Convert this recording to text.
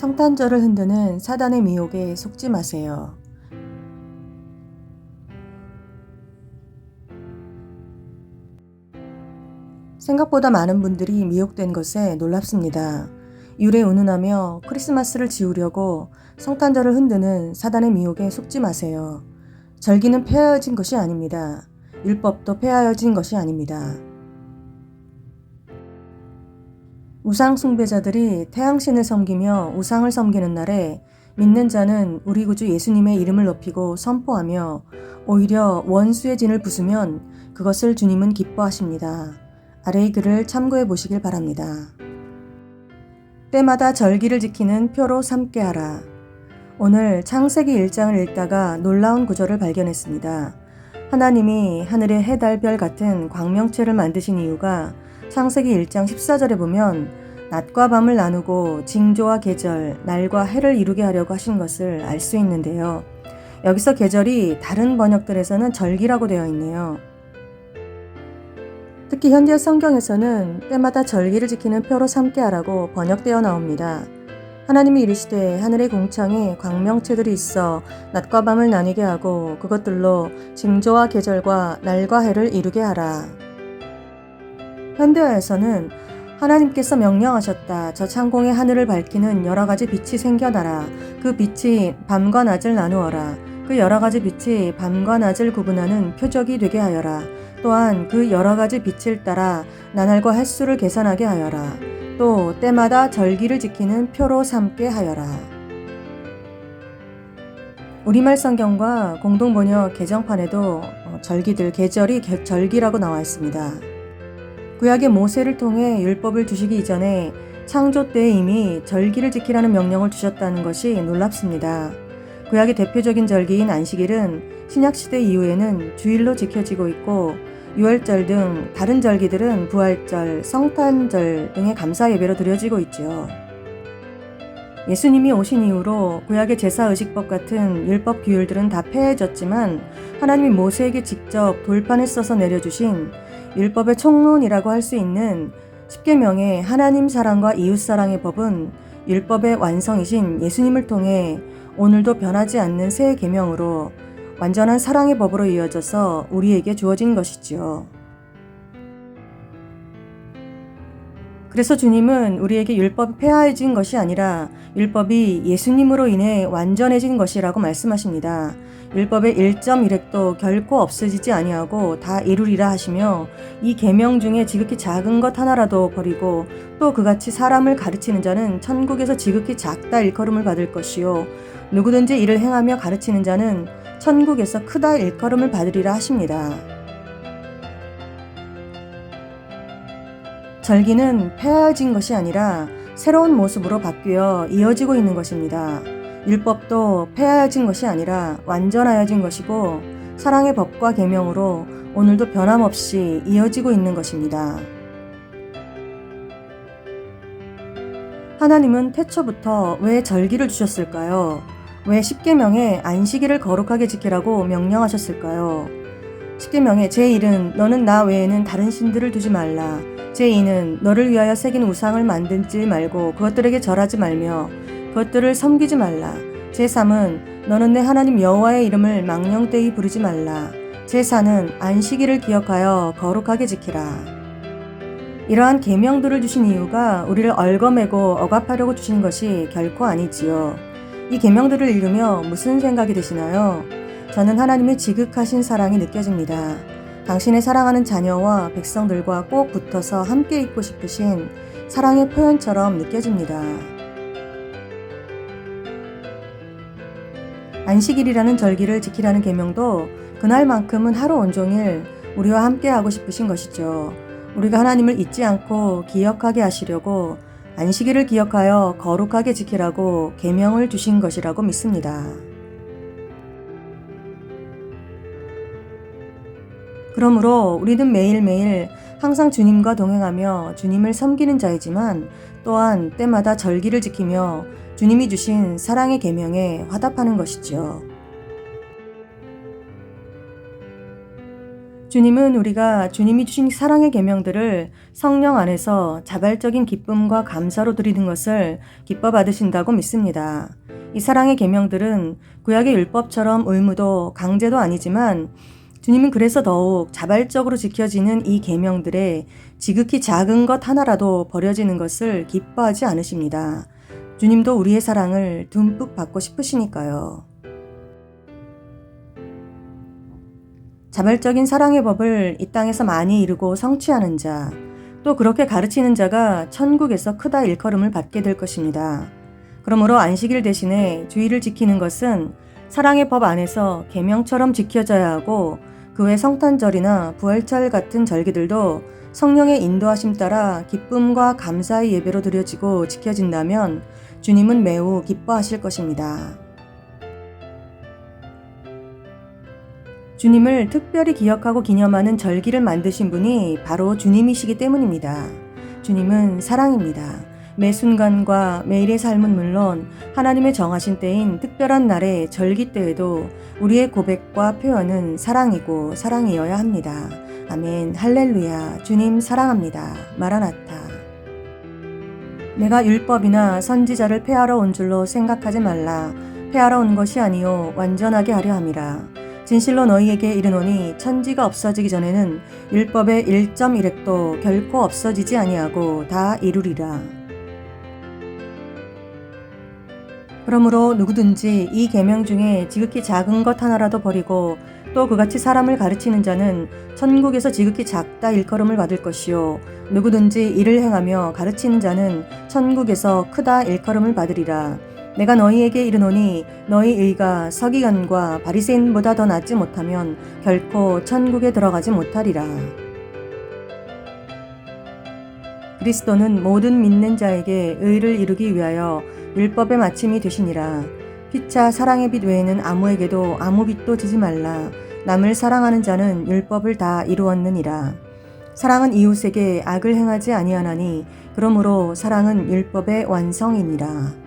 성탄절을 흔드는 사단의 미혹에 속지 마세요. 생각보다 많은 분들이 미혹된 것에 놀랍습니다. 유래 운운하며 크리스마스를 지우려고 성탄절을 흔드는 사단의 미혹에 속지 마세요. 절기는 폐하여진 것이 아닙니다. 율법도 폐하여진 것이 아닙니다. 우상 숭배자들이 태양신을 섬기며 우상을 섬기는 날에 믿는 자는 우리 구주 예수님의 이름을 높이고 선포하며 오히려 원수의 진을 부수면 그것을 주님은 기뻐하십니다. 아래의 글을 참고해 보시길 바랍니다. 때마다 절기를 지키는 표로 삼게 하라. 오늘 창세기 1장을 읽다가 놀라운 구절을 발견했습니다. 하나님이 하늘의 해, 달, 별 같은 광명체를 만드신 이유가 창세기 1장 14절에 보면 낮과 밤을 나누고 징조와 계절, 날과 해를 이루게 하려고 하신 것을 알 수 있는데요. 여기서 계절이 다른 번역들에서는 절기라고 되어 있네요. 특히 현재 성경에서는 때마다 절기를 지키는 표로 삼게 하라고 번역되어 나옵니다. 하나님이 이르시되 하늘의 공창에 광명체들이 있어 낮과 밤을 나뉘게 하고 그것들로 징조와 계절과 날과 해를 이루게 하라. 현대어에서는 하나님께서 명령하셨다. 저 창공의 하늘을 밝히는 여러 가지 빛이 생겨나라. 그 빛이 밤과 낮을 나누어라. 그 여러 가지 빛이 밤과 낮을 구분하는 표적이 되게 하여라. 또한 그 여러 가지 빛을 따라 나날과 횟수를 계산하게 하여라. 또 때마다 절기를 지키는 표로 삼게 하여라. 우리말 성경과 공동 번역 개정판에도 어, 절기들 계절이 절기라고 나와 있습니다. 구약의 모세를 통해 율법을 주시기 이전에 창조 때 이미 절기를 지키라는 명령을 주셨다는 것이 놀랍습니다. 구약의 대표적인 절기인 안식일은 신약시대 이후에는 주일로 지켜지고 있고 유월절 등 다른 절기들은 부활절, 성탄절 등의 감사 예배로 드려지고 있지요. 예수님이 오신 이후로 구약의 제사 의식법 같은 율법 규율들은 다 폐해졌지만 하나님이 모세에게 직접 돌판에 써서 내려주신 율법의 총론이라고 할 수 있는 십계명의 하나님 사랑과 이웃 사랑의 법은 율법의 완성이신 예수님을 통해 오늘도 변하지 않는 새 계명으로 완전한 사랑의 법으로 이어져서 우리에게 주어진 것이지요. 그래서 주님은 우리에게 율법이 폐하해진 것이 아니라 율법이 예수님으로 인해 완전해진 것이라고 말씀하십니다. 율법의 1.1획도 결코 없어지지 아니하고 다 이루리라 하시며 이 계명 중에 지극히 작은 것 하나라도 버리고 또 그같이 사람을 가르치는 자는 천국에서 지극히 작다 일컬음을 받을 것이요 누구든지 이를 행하며 가르치는 자는 천국에서 크다 일컬음을 받으리라 하십니다. 절기는 폐하여진 것이 아니라 새로운 모습으로 바뀌어 이어지고 있는 것입니다. 율법도 폐하여진 것이 아니라 완전하여진 것이고 사랑의 법과 계명으로 오늘도 변함없이 이어지고 있는 것입니다. 하나님은 태초부터 왜 절기를 주셨을까요? 왜 십계명에 안식일을 거룩하게 지키라고 명령하셨을까요? 십계명의 제1은 너는 나 외에는 다른 신들을 두지 말라. 제2는 너를 위하여 새긴 우상을 만들지 말고 그것들에게 절하지 말며 그것들을 섬기지 말라. 제3은 너는 내 하나님 여호와의 이름을 망령되이 부르지 말라. 제4는 안식일을 기억하여 거룩하게 지키라. 이러한 계명들을 주신 이유가 우리를 얽어매고 억압하려고 주신 것이 결코 아니지요. 이 계명들을 읽으며 무슨 생각이 드시나요? 저는 하나님의 지극하신 사랑이 느껴집니다. 당신의 사랑하는 자녀와 백성들과 꼭 붙어서 함께 있고 싶으신 사랑의 표현처럼 느껴집니다. 안식일이라는 절기를 지키라는 계명도 그날만큼은 하루 온종일 우리와 함께 하고 싶으신 것이죠. 우리가 하나님을 잊지 않고 기억하게 하시려고 안식일을 기억하여 거룩하게 지키라고 계명을 주신 것이라고 믿습니다. 그러므로 우리는 매일매일 항상 주님과 동행하며 주님을 섬기는 자이지만 또한 때마다 절기를 지키며 주님이 주신 사랑의 계명에 화답하는 것이지요. 주님은 우리가 주님이 주신 사랑의 계명들을 성령 안에서 자발적인 기쁨과 감사로 드리는 것을 기뻐 받으신다고 믿습니다. 이 사랑의 계명들은 구약의 율법처럼 의무도 강제도 아니지만 주님은 그래서 더욱 자발적으로 지켜지는 이 계명들에 지극히 작은 것 하나라도 버려지는 것을 기뻐하지 않으십니다. 주님도 우리의 사랑을 듬뿍 받고 싶으시니까요. 자발적인 사랑의 법을 이 땅에서 많이 이루고 성취하는 자, 또 그렇게 가르치는 자가 천국에서 크다 일컬음을 받게 될 것입니다. 그러므로 안식일 대신에 주의를 지키는 것은 사랑의 법 안에서 계명처럼 지켜져야 하고 그외 성탄절이나 부활절 같은 절기들도 성령의 인도하심 따라 기쁨과 감사의 예배로 드려지고 지켜진다면 주님은 매우 기뻐하실 것입니다. 주님을 특별히 기억하고 기념하는 절기를 만드신 분이 바로 주님이시기 때문입니다. 주님은 사랑입니다. 매 순간과 매일의 삶은 물론 하나님의 정하신 때인 특별한 날의 절기 때에도 우리의 고백과 표현은 사랑이고 사랑이어야 합니다. 아멘. 할렐루야. 주님 사랑합니다. 마라나타. 내가 율법이나 선지자를 폐하러 온 줄로 생각하지 말라. 폐하러 온 것이 아니요 완전하게 하려 함이라. 진실로 너희에게 이르노니 천지가 없어지기 전에는 율법의 1.1획도 결코 없어지지 아니하고 다 이루리라. 그러므로 누구든지 이 계명 중에 지극히 작은 것 하나라도 버리고 또 그같이 사람을 가르치는 자는 천국에서 지극히 작다 일컬음을 받을 것이요 누구든지 이를 행하며 가르치는 자는 천국에서 크다 일컬음을 받으리라. 내가 너희에게 이르노니 너희 의가 서기관과 바리새인보다 더 낫지 못하면 결코 천국에 들어가지 못하리라. 그리스도는 모든 믿는 자에게 의를 이루기 위하여 율법의 마침이 되시니라. 피차 사랑의 빛 외에는 아무에게도 아무 빛도 지지 말라. 남을 사랑하는 자는 율법을 다 이루었느니라. 사랑은 이웃에게 악을 행하지 아니하나니 그러므로 사랑은 율법의 완성이니라.